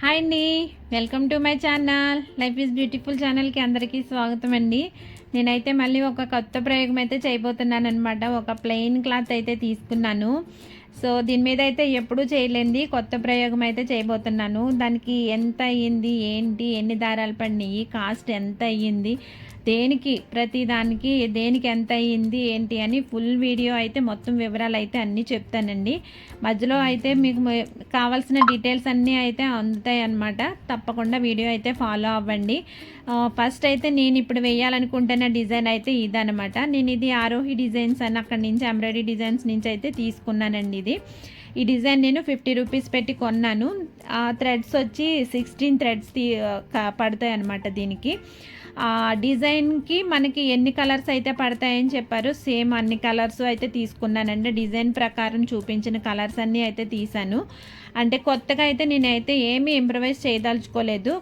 Hi అండి. Welcome to my channel. Life is beautiful ఛానల్కి అందరికీ స్వాగతం అండి. నేనైతే మళ్ళీ ఒక కొత్త ప్రయోగం అయితే చేయబోతున్నాను అనమాట ఒక ప్లెయిన్ క్లాత్ అయితే తీసుకున్నాను. సో దీని మీద అయితే ఎప్పుడూ చేయలేంది కొత్త ప్రయోగం అయితే చేయబోతున్నాను. దానికి ఎంత అయ్యింది ఏంటి ఎన్ని దారాలు పడినాయి కాస్ట్ ఎంత అయ్యింది దేనికి ప్రతిదానికి దేనికి ఎంత అయ్యింది ఏంటి అని ఫుల్ వీడియో అయితే మొత్తం వివరాలు అయితే అన్నీ చెప్తానండి. మధ్యలో అయితే మీకు కావాల్సిన డీటెయిల్స్ అన్నీ అయితే అందుతాయి అన్నమాట. తప్పకుండా వీడియో అయితే ఫాలో అవ్వండి. ఫస్ట్ అయితే నేను ఇప్పుడు వేయాలనుకుంటున్న డిజైన్ అయితే ఇదనమాట నేను ఇది ఆరోహి డిజైన్స్ అని అక్కడి నుంచి ఎంబ్రాయిడరీ డిజైన్స్ నుంచి అయితే తీసుకున్నానండి ఇది. ఈ డిజైన్ నేను ఫిఫ్టీ రూపీస్ పెట్టి కొన్నాను. ఆ థ్రెడ్స్ వచ్చి సిక్స్టీన్ థ్రెడ్స్ తీ క- పడతాయి అన్నమాట దీనికి. డిజైన్కి మనకి ఎన్ని కలర్స్ అయితే పడతాయని చెప్పారు. సేమ్ అన్ని కలర్స్ అయితే తీసుకున్నానండి. డిజైన్ ప్రకారం చూపించిన కలర్స్ అన్నీ అయితే తీసాను అంటే కొత్తగా అయితే నేనైతే ఏమీ ఇంప్రవైజ్ చేయదలుచుకోలేదు.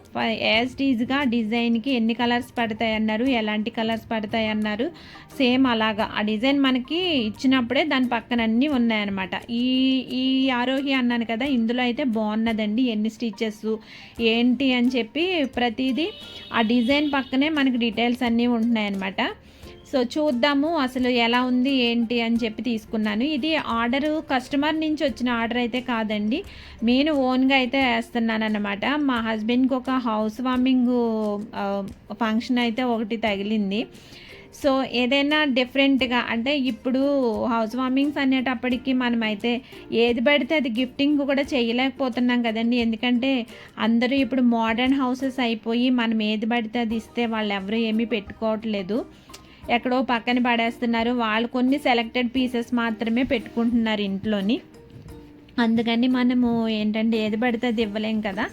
యాజ్ టీజ్గా డిజైన్కి ఎన్ని కలర్స్ పడతాయి అన్నారు. ఎలాంటి కలర్స్ పడతాయి అన్నారు. సేమ్ అలాగా. ఆ డిజైన్ మనకి ఇచ్చినప్పుడే దాని పక్కన అన్నీ ఉన్నాయన్నమాట. ఈ ఈ ఆరోహి అన్నాను కదా ఇందులో అయితే బాగున్నదండి. ఎన్ని స్టిచెస్ ఏంటి అని చెప్పి ప్రతిదీ ఆ డిజైన్ పక్కనే మనకి డీటెయిల్స్ అన్నీ ఉంటున్నాయన్నమాట. సో చూద్దాము అసలు ఎలా ఉంది ఏంటి అని చెప్పి తీసుకున్నాను. ఇది ఆర్డరు కస్టమర్ నుంచి వచ్చిన ఆర్డర్ అయితే కాదండి. నేను ఓన్గా అయితే వేస్తున్నాను అనమాట మా హస్బెండ్కి ఒక హౌస్ వార్మింగ్ ఫంక్షన్ అయితే ఒకటి తగిలింది. సో ఏదైనా డిఫరెంట్గా అంటే ఇప్పుడు హౌస్ వార్మింగ్స్ అనేటప్పటికి మనమైతే ఏది పడితే అది గిఫ్టింగ్ కూడా చేయలేకపోతున్నాం కదండి. ఎందుకంటే అందరూ ఇప్పుడు మోడర్న్ హౌసెస్ అయిపోయి మనం ఏది పడితే అది ఇస్తే వాళ్ళు ఎవరు ఏమీ పెట్టుకోవట్లేదు. ఎక్కడో పక్కన పడేస్తున్నారు. వాళ్ళు కొన్ని సెలెక్టెడ్ పీసెస్ మాత్రమే పెట్టుకుంటున్నారు ఇంట్లోని. అందుకని మనము ఏంటంటే ఏది పడితే అది ఇవ్వలేం కదా.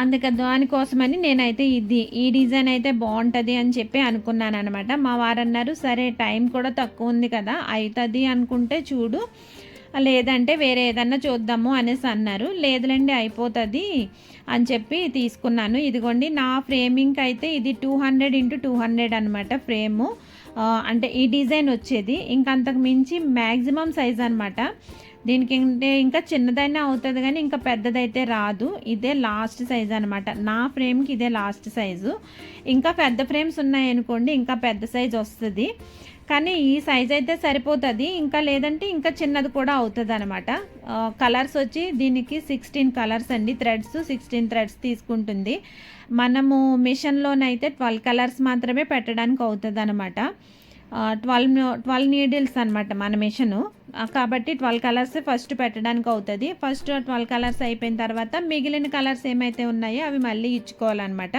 అందుక దానికోసమని నేనైతే ఇది ఈ డిజైన్ అయితే బాగుంటుంది అని చెప్పి అనుకున్నాను అనమాట మా వారు అన్నారు సరే టైం కూడా తక్కువ ఉంది కదా అవుతుంది అనుకుంటే చూడు. లేదంటే వేరే ఏదన్నా చూద్దాము అనేసి అన్నారు. లేదులేండి అయిపోతుంది అని చెప్పి తీసుకున్నాను. ఇదిగోండి నా ఫ్రేమింగ్కి అయితే ఇది two hundred into two hundred అనమాట ఫ్రేము. అంటే ఈ డిజైన్ వచ్చేది. ఇంకంతకు మించి మ్యాక్సిమం సైజ్ అనమాట దీనికి అంటే ఇంకా చిన్నదైనా అవుతుంది కానీ ఇంకా పెద్దదైతే రాదు. ఇదే లాస్ట్ సైజ్ అనమాట నా ఫ్రేమ్కి ఇదే లాస్ట్ సైజు ఇంకా పెద్ద ఫ్రేమ్స్ ఉన్నాయనుకోండి ఇంకా పెద్ద సైజ్ వస్తుంది. కానీ ఈ సైజ్ అయితే సరిపోతుంది. ఇంకా లేదంటే ఇంకా చిన్నది కూడా అవుతుంది అనమాట కలర్స్ వచ్చి దీనికి సిక్స్టీన్ కలర్స్ అండి. థ్రెడ్స్ సిక్స్టీన్ థ్రెడ్స్ తీసుకుంటుంది. మనము మిషన్లోనైతే ట్వెల్వ్ కలర్స్ మాత్రమే పెట్టడానికి అవుతుంది అనమాట ట్వెల్వ్ ట్వెల్వ్ నీడిల్స్ అనమాట మన మిషను కాబట్టి ట్వెల్వ్ కలర్స్ ఫస్ట్ పెట్టడానికి అవుతుంది. ఫస్ట్ ట్వెల్వ్ కలర్స్ అయిపోయిన తర్వాత మిగిలిన కలర్స్ ఏమైతే ఉన్నాయో అవి మళ్ళీ ఇచ్చుకోవాలన్నమాట.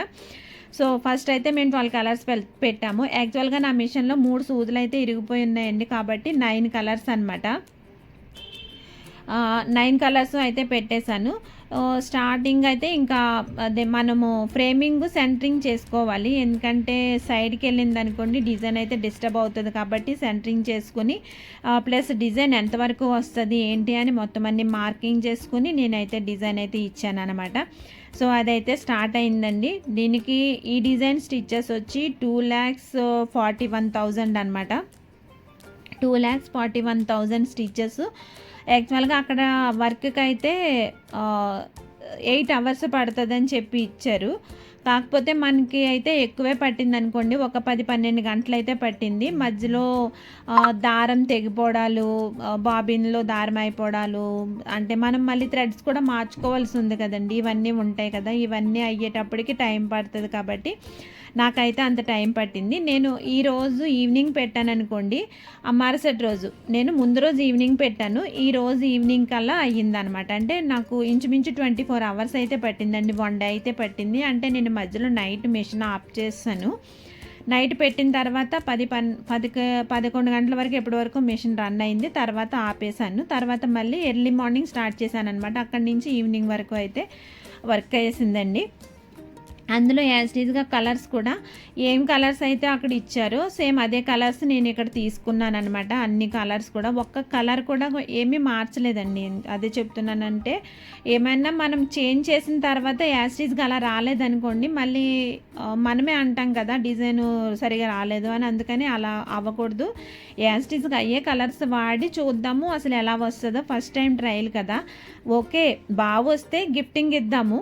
సో ఫస్ట్ అయితే మేము ట్వెల్వ్ కలర్స్ పెట్టాము. యాక్చువల్గా నా మిషన్లో మూడు సూదులు అయితే ఇరిగిపోయి ఉన్నాయండి కాబట్టి నైన్ కలర్స్ అనమాట నైన్ కలర్స్ అయితే పెట్టేశాను. స్టార్టింగ్ అయితే ఇంకా అదే మనము ఫ్రేమింగ్ సెంటరింగ్ చేసుకోవాలి. ఎందుకంటే సైడ్కి వెళ్ళింది అనుకోండి డిజైన్ అయితే డిస్టర్బ్ అవుతుంది కాబట్టి సెంటరింగ్ చేసుకుని ప్లస్ డిజైన్ ఎంతవరకు వస్తుంది ఏంటి అని మొత్తం అన్ని మార్కింగ్ చేసుకుని నేనైతే డిజైన్ అయితే ఇచ్చాను అనమాట సో అదైతే స్టార్ట్ అయిందండి. దీనికి ఈ డిజైన్ స్టిచ్చెస్ వచ్చి two lakhs forty one thousand అనమాట two lakhs forty one thousand stitches. యాక్చువల్గా అక్కడ వర్క్కి అయితే ఎయిట్ అవర్స్ పడుతుందని చెప్పి ఇచ్చారు. కాకపోతే మనకి అయితే ఎక్కువే పట్టింది అనుకోండి ఒక పది పన్నెండు గంటలు అయితే పట్టింది. మధ్యలో దారం తెగిపోవడాలు బాబిన్లో దారం అయిపోవడాలు అంటే మనం మళ్ళీ థ్రెడ్స్ కూడా మార్చుకోవాల్సి ఉంది కదండి. ఇవన్నీ ఉంటాయి కదా. ఇవన్నీ అయ్యేటప్పటికి టైం పడుతుంది కాబట్టి. నాకైతే అంత టైం పట్టింది. నేను ఈ రోజు ఈవినింగ్ పెట్టాను అనుకోండి ఆ మరుసటి రోజు నేను ముందు రోజు ఈవినింగ్ పెట్టాను. ఈ రోజు ఈవినింగ్ కల్లా అయ్యిందనమాట. అంటే నాకు ఇంచుమించు ట్వంటీ ఫోర్ అవర్స్ అయితే పట్టిందండి. వన్ డే అయితే పట్టింది. అంటే నేను మధ్యలో నైట్ మిషన్ ఆఫ్ చేస్తాను నైట్ పెట్టిన తర్వాత పది పన్ పది పదకొండు గంటల వరకు ఎప్పటి వరకు మిషన్ రన్ అయింది. తర్వాత ఆపేసాను తర్వాత మళ్ళీ ఎర్లీ మార్నింగ్ స్టార్ట్ చేశాను అనమాట అక్కడి నుంచి ఈవినింగ్ వరకు అయితే వర్క్ చేసిందండి. అందులో యాజ్టీజ్గా కలర్స్ కూడా ఏం కలర్స్ అయితే అక్కడ ఇచ్చారో సేమ్ అదే కలర్స్ నేను ఇక్కడ తీసుకున్నాను అనమాట అన్ని కలర్స్ కూడా ఒక్క కలర్ కూడా ఏమీ మార్చలేదండి. అదే చెప్తున్నానంటే ఏమైనా మనం చేంజ్ చేసిన తర్వాత యాజ్టీజ్గా అలా రాలేదనుకోండి మళ్ళీ మనమే అంటాం కదా డిజైన్ సరిగా రాలేదు అని అందుకని అలా అవ్వకూడదు. యాజ్టీజ్గా అయ్యే కలర్స్ వాడి చూద్దాము అసలు ఎలా వస్తుందో. ఫస్ట్ టైం ట్రయల్ కదా. ఓకే బాగా వస్తే గిఫ్టింగ్ ఇద్దాము.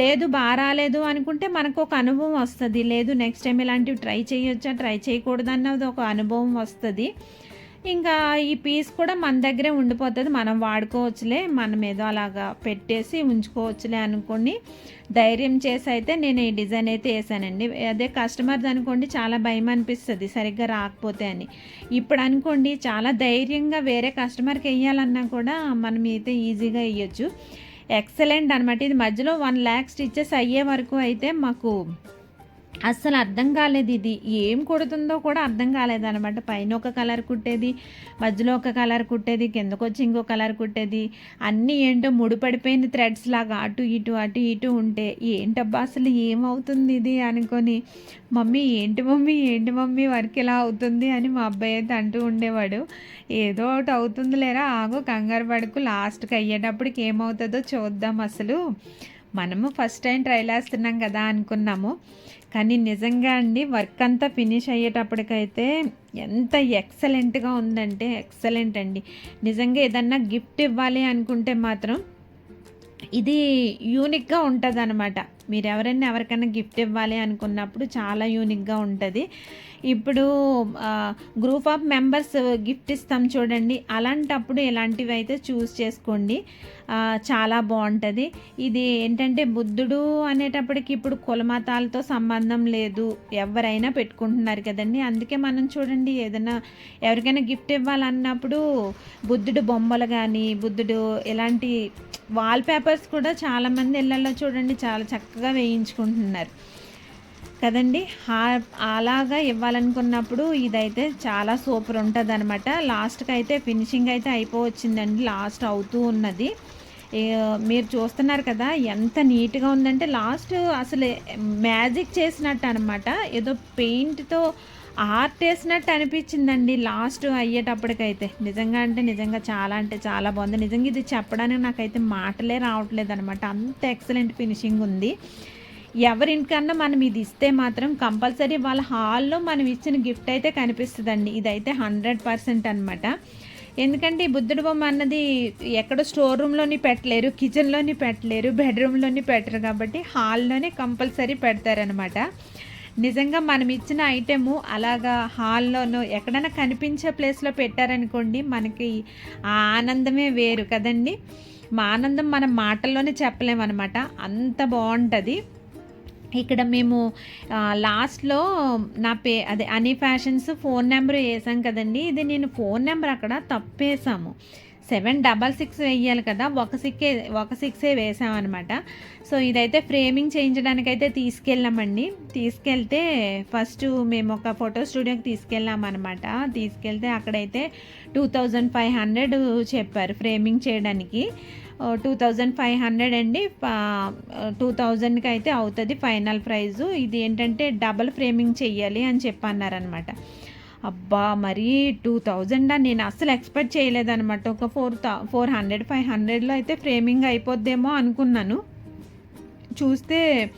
లేదు బాగా రాలేదు అనుకుంటే మనకు ఒక అనుభవం వస్తుంది. లేదు నెక్స్ట్ టైం ఇలాంటివి ట్రై చేయొచ్చా ట్రై చేయకూడదు అన్నది ఒక అనుభవం వస్తుంది. ఇంకా ఈ పీస్ కూడా మన దగ్గరే ఉండిపోతుంది. మనం వాడుకోవచ్చులే మనం ఏదో అలాగా పెట్టేసి ఉంచుకోవచ్చులే అనుకోండి ధైర్యం చేసి అయితే నేను ఈ డిజైన్ అయితే వేసానండి. అదే కస్టమర్ది అనుకోండి చాలా భయం అనిపిస్తుంది సరిగ్గా రాకపోతే అని. ఇప్పుడు అనుకోండి చాలా ధైర్యంగా వేరే కస్టమర్కి వేయాలన్నా కూడా మనం అయితే ఈజీగా వేయచ్చు. ఎక్సలెంట్ అనమాట ఇది మధ్యలో వన్ ల్యాక్ స్టిచ్చెస్ అయ్యే వరకు అయితే మాకు అస్సలు అర్థం కాలేదు ఇది. ఏం కుడుతుందో కూడా అర్థం కాలేదనమాట పైన ఒక కలర్ కుట్టేది మధ్యలో ఒక కలర్ కుట్టేది కిందకు వచ్చి ఇంకో కలర్ కుట్టేది. అన్నీ ఏంటో ముడిపడిపోయిన థ్రెడ్స్ లాగా. అటు ఇటు అటు ఇటు ఉంటే ఏంటబ్బా అసలు ఏమవుతుంది ఇది అనుకొని మమ్మీ ఏంటి మమ్మీ ఏంటి మమ్మీ వర్క్ ఇలా అవుతుంది? అని మా అబ్బాయి అయితే అంటూ ఉండేవాడు. ఏదో ఒకటి అవుతుంది లేరా ఆగో కంగారు పడుకు లాస్ట్కి అయ్యేటప్పటికి ఏమవుతుందో చూద్దాం అసలు. మనము ఫస్ట్ టైం ట్రైల్ వేస్తున్నాం కదా అనుకున్నాము. కానీ నిజంగా అండి వర్క్ అంతా ఫినిష్ అయ్యేటప్పటికైతే ఎంత ఎక్సలెంట్గా ఉందంటే ఎక్సలెంట్ అండి. నిజంగా ఏదన్నా గిఫ్ట్ ఇవ్వాలి అనుకుంటే మాత్రం ఇది యూనిక్గా ఉంటుంది అనమాట మీరు ఎవరైనా ఎవరికైనా గిఫ్ట్ ఇవ్వాలి అనుకున్నప్పుడు చాలా యూనిక్గా ఉంటుంది. ఇప్పుడు గ్రూప్ ఆఫ్ మెంబర్స్ గిఫ్ట్ ఇస్తాం చూడండి. అలాంటప్పుడు ఇలాంటివి అయితే చూస్ చేసుకోండి. చాలా బాగుంటుంది. ఇది ఏంటంటే బుద్ధుడు అనేటప్పటికి ఇప్పుడు కులమతాలతో సంబంధం లేదు. ఎవరైనా పెట్టుకుంటున్నారు కదండి. అందుకే మనం చూడండి ఏదైనా ఎవరికైనా గిఫ్ట్ ఇవ్వాలన్నప్పుడు బుద్ధుడు బొమ్మలు కానీ బుద్ధుడు ఇలాంటి వాల్ పేపర్స్ కూడా చాలామంది ఇళ్ళల్లో చూడండి చాలా చక్కగా వేయించుకుంటున్నారు. కదండి? అలాగా ఇవ్వాలనుకున్నప్పుడు ఇదైతే చాలా సూపర్ ఉంటుంది అనమాట లాస్ట్కి అయితే ఫినిషింగ్ అయితే అయిపోవచ్చిందండి. లాస్ట్ అవుతూ ఉన్నది. మీరు చూస్తున్నారు కదా ఎంత నీట్గా ఉందంటే లాస్ట్ అసలు మ్యాజిక్ చేసినట్టు అనమాట ఏదో పెయింట్తో ఆర్ట్ వేసినట్టు అనిపించిందండి లాస్ట్ అయ్యేటప్పటికైతే. నిజంగా అంటే నిజంగా చాలా అంటే చాలా బాగుంది. నిజంగా ఇది చెప్పడానికి నాకైతే మాటలే రావట్లేదు అనమాట అంత ఎక్సలెంట్ ఫినిషింగ్ ఉంది. ఎవరింటికన్నా మనం ఇది ఇస్తే మాత్రం కంపల్సరీ వాళ్ళ హాల్లో మనం ఇచ్చిన గిఫ్ట్ అయితే కనిపిస్తుందండి. ఇదైతే హండ్రెడ్ పర్సెంట్ అనమాట ఎందుకంటే ఈ బుద్ధుడు బొమ్మ అన్నది ఎక్కడ స్టోర్ రూమ్లోని పెట్టలేరు కిచెన్లోని పెట్టలేరు బెడ్రూమ్లోని పెట్టరు కాబట్టి హాల్లోనే కంపల్సరీ పెడతారనమాట నిజంగా మనం ఇచ్చిన ఐటెము అలాగా హాల్లోనూ ఎక్కడైనా కనిపించే ప్లేస్లో పెట్టారనుకోండి మనకి ఆ ఆనందమే వేరు కదండి. మా ఆనందం మనం మాటల్లోనే చెప్పలేమన్నమాట. అంత బాగుంటుంది. ఇక్కడ మేము లాస్ట్లో నా పే అదే అనీ ఫ్యాషన్స్ ఫోన్ నెంబర్ వేసాం కదండి. ఇది నేను ఫోన్ నెంబర్ అక్కడ తప్పేసాము సెవెన్ డబల్ సిక్స్ వేయాలి కదా. ఒక సిక్కే ఒక సిక్సే వేసామన్నమాట. సో ఇదైతే ఫ్రేమింగ్ చేయించడానికైతే తీసుకెళ్ళామండి. తీసుకెళ్తే ఫస్ట్ మేము ఒక ఫోటో స్టూడియోకి తీసుకెళ్ళామన్నమాట. తీసుకెళ్తే అక్కడైతే టూ థౌజండ్ ఫైవ్ హండ్రెడ్ చెప్పారు ఫ్రేమింగ్ చేయడానికి. టూ థౌజండ్ ఫైవ్ హండ్రెడ్ అండి. టూ థౌజండ్కి అయితే అవుతుంది ఫైనల్ ప్రైజు. ఇది ఏంటంటే డబల్ ఫ్రేమింగ్ చెయ్యాలి అని చెప్పన్నారనమాట అబ్బా మరీ టూ థౌజండ్ నేను అస్సలు ఎక్స్పెక్ట్ చేయలేదనమాట ఒక four thou four hundred five హండ్రెడ్లో అయితే ఫ్రేమింగ్ అయిపోద్దేమో అనుకున్నాను. చూస్తే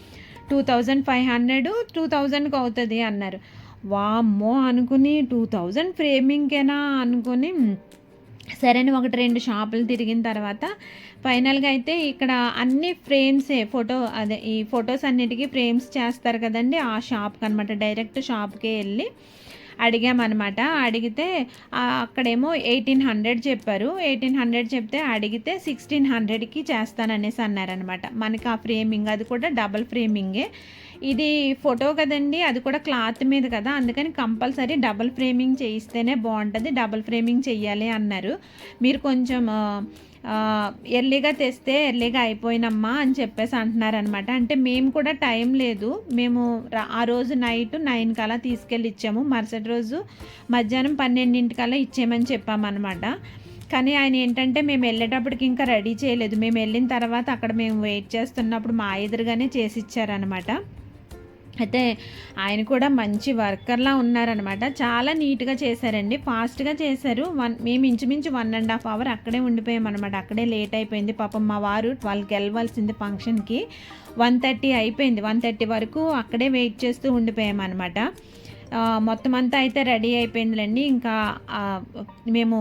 two thousand five hundred two థౌజండ్కి అవుతుంది అన్నారు. వామ్మో అనుకుని టూ థౌజండ్ ఫ్రేమింగ్కేనా అనుకుని సరే ఒకటి రెండు షాపులు తిరిగిన తర్వాత ఫైనల్గా అయితే ఇక్కడ అన్ని ఫ్రేమ్సే ఫోటో అదే ఈ ఫొటోస్ అన్నిటికీ ఫ్రేమ్స్ చేస్తారు కదండి ఆ షాప్కి అనమాట డైరెక్ట్ షాప్కే వెళ్ళి అడిగామన్నమాట. అడిగితే అక్కడేమో ఎయిటీన్ హండ్రెడ్ చెప్పారు. ఎయిటీన్ హండ్రెడ్ చెప్తే అడిగితే సిక్స్టీన్ హండ్రెడ్కి చేస్తాననేసి అన్నారనమాట మనకి ఆ ఫ్రేమింగ్ అది కూడా డబల్ ఫ్రేమింగే. ఇది ఫోటో కదండి అది కూడా క్లాత్ మీద కదా అందుకని కంపల్సరీ డబల్ ఫ్రేమింగ్ చేయిస్తేనే బాగుంటుంది డబల్ ఫ్రేమింగ్ చెయ్యాలి అన్నారు. మీరు కొంచెం ఎర్లీగా తెస్తే ఎర్లీగా అయిపోయినమ్మా అని చెప్పేసి అంటున్నారనమాట అంటే మేము కూడా టైం లేదు మేము ఆ రోజు నైట్ నైన్ కల్లా తీసుకెళ్ళి ఇచ్చాము మరుసటి రోజు మధ్యాహ్నం పన్నెండింటికల్లా ఇచ్చేయమని చెప్పామన్నమాట. కానీ ఆయన ఏంటంటే మేము వెళ్ళేటప్పటికి ఇంకా రెడీ చేయలేదు మేము వెళ్ళిన తర్వాత అక్కడ మేము వెయిట్ చేస్తున్నప్పుడు మా ఎదురుగానే చేసి ఇచ్చారనమాట అయితే ఆయన కూడా మంచి వర్కర్లా ఉన్నారనమాట చాలా నీట్గా చేశారండి. ఫాస్ట్గా చేశారు. వన్ మేము ఇంచుమించు వన్ అండ్ హాఫ్ అవర్ అక్కడే ఉండిపోయామన్నమాట. అనమాట అక్కడే లేట్ అయిపోయింది. పాపం మా వారు ట్వెల్వ్కి వెళ్ళవలసింది ఫంక్షన్కి. వన్ థర్టీ అయిపోయింది. వన్ థర్టీ వరకు అక్కడే వెయిట్ చేస్తూ ఉండిపోయామన్నమాట. మొత్తం అంతా అయితే రెడీ అయిపోయిందిలేండి. ఇంకా మేము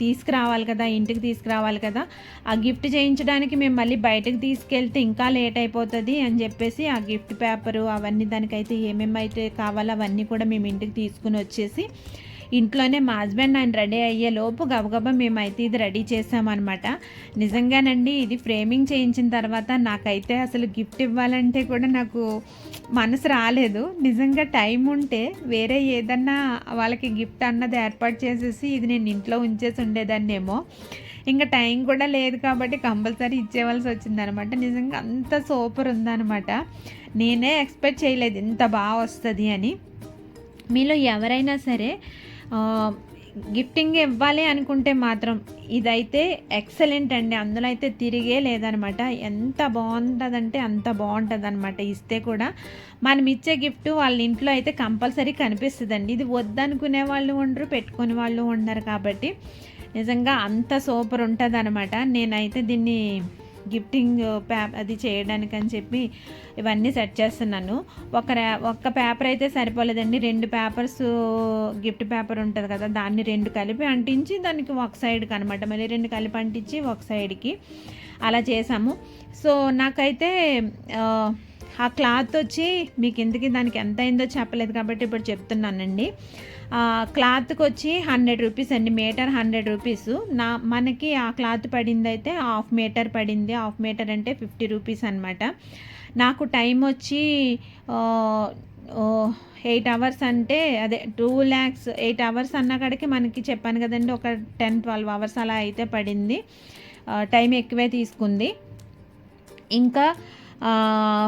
తీసుకురావాలి కదా ఇంటికి తీసుకురావాలి కదా ఆ గిఫ్ట్ చేయించడానికి మేము మళ్ళీ బయటకు తీసుకెళ్తే ఇంకా లేట్ అయిపోతుంది అని చెప్పేసి ఆ గిఫ్ట్ పేపరు అవన్నీ దానికైతే ఏమేమైతే కావాలో అవన్నీ కూడా మేము ఇంటికి తీసుకుని వచ్చేసి ఇంట్లోనే మా హస్బెండ్ ఆయన రెడీ అయ్యే లోపు గబగబా మేమైతే ఇది రెడీ చేసామన్నమాట. నిజంగానండి ఇది ఫ్రేమింగ్ చేయించిన తర్వాత నాకైతే అసలు గిఫ్ట్ ఇవ్వాలంటే కూడా నాకు మనసు రాలేదు. నిజంగా టైం ఉంటే వేరే ఏదన్నా వాళ్ళకి గిఫ్ట్ అన్నది ఏర్పాటు చేసేసి ఇది నేను ఇంట్లో ఉంచేసి ఉండేదాన్నేమో. ఇంకా టైం కూడా లేదు కాబట్టి కంపల్సరీ ఇచ్చేవలసి వచ్చిందనమాట నిజంగా అంత సూపర్ ఉందనమాట నేనే ఎక్స్పెక్ట్ చేయలేదు ఇంత బాగా వస్తుంది అని. మీలో ఎవరైనా సరే గిఫ్టింగ్ ఇవ్వాలి అనుకుంటే మాత్రం ఇదైతే ఎక్సలెంట్ అండి. అందులో అయితే తిరిగే లేదనమాట. ఎంత బాగుంటుందంటే అంత బాగుంటుంది అనమాట ఇస్తే కూడా మనం ఇచ్చే గిఫ్ట్ వాళ్ళ ఇంట్లో అయితే కంపల్సరీ కనిపిస్తుందండి. ఇది వద్దనుకునే వాళ్ళు ఉండరు పెట్టుకునే వాళ్ళు ఉండరు కాబట్టి నిజంగా అంత సూపర్ ఉంటుంది అనమాట నేనైతే దీన్ని గిఫ్టింగ్ ప్యా అది చేయడానికి అని చెప్పి ఇవన్నీ సెట్ చేస్తున్నాను. ఒక ఒక్క పేపర్ అయితే సరిపోలేదండి. రెండు పేపర్స్ గిఫ్ట్ పేపర్ ఉంటుంది కదా దాన్ని రెండు కలిపి అంటించి దానికి ఒక సైడ్కి అనమాట మళ్ళీ రెండు కలిపి అంటించి ఒక సైడ్కి అలా చేసాము. సో నాకైతే ఆ క్లాత్ వచ్చి మీకు ఎందుకు దానికి ఎంత అయిందో చెప్పలేదు కాబట్టి ఇప్పుడు చెప్తున్నానండి. క్లాత్కి వచ్చి హండ్రెడ్ రూపీస్ అండి మీటర్ హండ్రెడ్ రూపీస్. నా మనకి ఆ క్లాత్ పడింది అయితే హాఫ్ మీటర్ పడింది. హాఫ్ మీటర్ అంటే ఫిఫ్టీ రూపీస్ అనమాట నాకు టైం వచ్చి ఎయిట్ అవర్స్ అంటే అదే టూ ల్యాక్స్ ఎయిట్ అవర్స్ అన్న కాడికి మనకి చెప్పాను కదండి ఒక టెన్ ట్వెల్వ్ అవర్స్ అలా అయితే పడింది. టైం ఎక్కువే తీసుకుంది. ఇంకా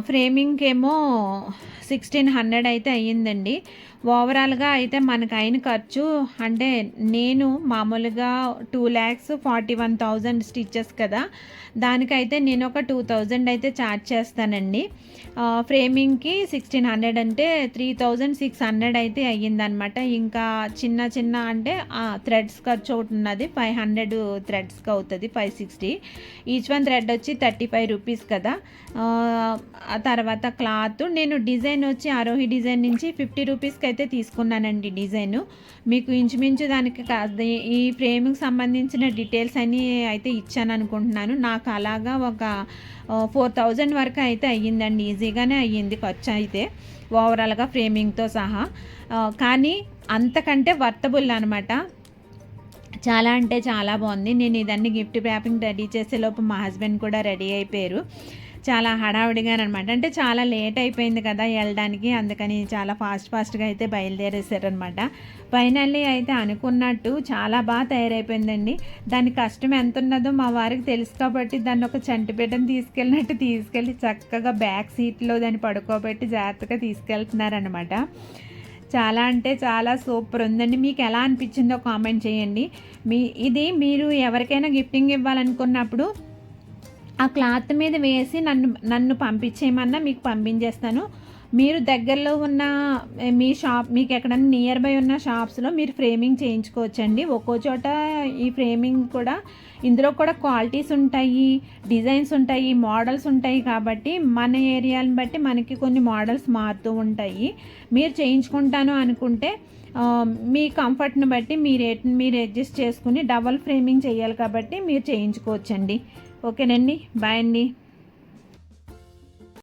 ఫ్రేమింగ్కి ఏమో సిక్స్టీన్ హండ్రెడ్ అయితే అయ్యిందండి. ఓవరాల్గా అయితే మనకు అయిన ఖర్చు అంటే నేను మామూలుగా two lakhs forty one thousand stitches కదా. దానికైతే నేను ఒక టూ థౌజండ్ అయితే ఛార్జ్ చేస్తానండి. ఫ్రేమింగ్కి సిక్స్టీన్ హండ్రెడ్ అంటే త్రీ థౌజండ్ సిక్స్ హండ్రెడ్ అయితే అయ్యిందనమాట ఇంకా చిన్న చిన్న అంటే థ్రెడ్స్ ఖర్చు ఒకటి ఉన్నది. ఫైవ్ హండ్రెడ్ థ్రెడ్స్కి అవుతుంది five sixty each one thread వచ్చి థర్టీ ఫైవ్ రూపీస్ కదా తర్వాత క్లాత్ నేను డిజైన్ వచ్చి ఆరోహి డిజైన్ నుంచి ఫిఫ్టీ రూపీస్కి అయితే తీసుకున్నానండి డిజైన్. మీకు ఇంచుమించు దానికి ఈ ఫ్రేమ్కి సంబంధించిన డీటెయిల్స్ అన్నీ అయితే ఇచ్చాను అనుకుంటున్నాను నాకు అలాగా ఒక ఫోర్ థౌజండ్ వరకు అయితే అయ్యిందండి. ఈజీగానే అయ్యింది ఖర్చు అయితే ఓవరాల్గా ఫ్రేమింగ్తో సహా. కానీ అంతకంటే వర్తబుల్ అనమాట చాలా అంటే చాలా బాగుంది. నేను ఇదన్నీ గిఫ్ట్ ప్యాపింగ్ రెడీ చేసేలోపు మా హస్బెండ్ కూడా రెడీ అయిపోయారు. చాలా హడావిడిగానమాట అంటే చాలా లేట్ అయిపోయింది కదా వెళ్ళడానికి. అందుకని చాలా ఫాస్ట్ ఫాస్ట్గా అయితే బయలుదేరేసారనమాట ఫైనల్లీ అయితే అనుకున్నట్టు చాలా బాగా తయారైపోయిందండి. దాని కష్టం ఎంత ఉన్నదో మా వారికి తెలుసు కాబట్టి దాన్ని ఒక చంటిపీటను తీసుకెళ్ళినట్టు తీసుకెళ్ళి చక్కగా బ్యాక్ సీట్లో దాన్ని పడుకోబెట్టి జాగ్రత్తగా తీసుకెళ్తున్నారనమాట చాలా అంటే చాలా సూపర్ ఉందండి. మీకు ఎలా అనిపించిందో కామెంట్ చేయండి. మీ ఇది మీరు ఎవరికైనా గిఫ్టింగ్ ఇవ్వాలనుకున్నప్పుడు ఆ క్లాత్ మీద వేసి నన్ను నన్ను పంపించేయమన్నా మీకు పంపించేస్తాను. మీరు దగ్గరలో ఉన్న మీ షాప్ మీకు ఎక్కడన్నా నియర్ బై ఉన్న షాప్స్లో మీరు ఫ్రేమింగ్ చేయించుకోవచ్చండి. ఒక్కో చోట ఈ ఫ్రేమింగ్ కూడా ఇందులో కూడా క్వాలిటీస్ ఉంటాయి డిజైన్స్ ఉంటాయి మోడల్స్ ఉంటాయి కాబట్టి మన ఏరియాని బట్టి మనకి కొన్ని మోడల్స్ మారుతూ ఉంటాయి. మీరు చేయించుకుంటాను అనుకుంటే మీ కంఫర్ట్ని బట్టి మీ రేట్ని మీరు అడ్జస్ట్ చేసుకుని డబల్ ఫ్రేమింగ్ చేయాలి కాబట్టి మీరు చేయించుకోవచ్చండి. ఓకేనండి బాయ్ అండి.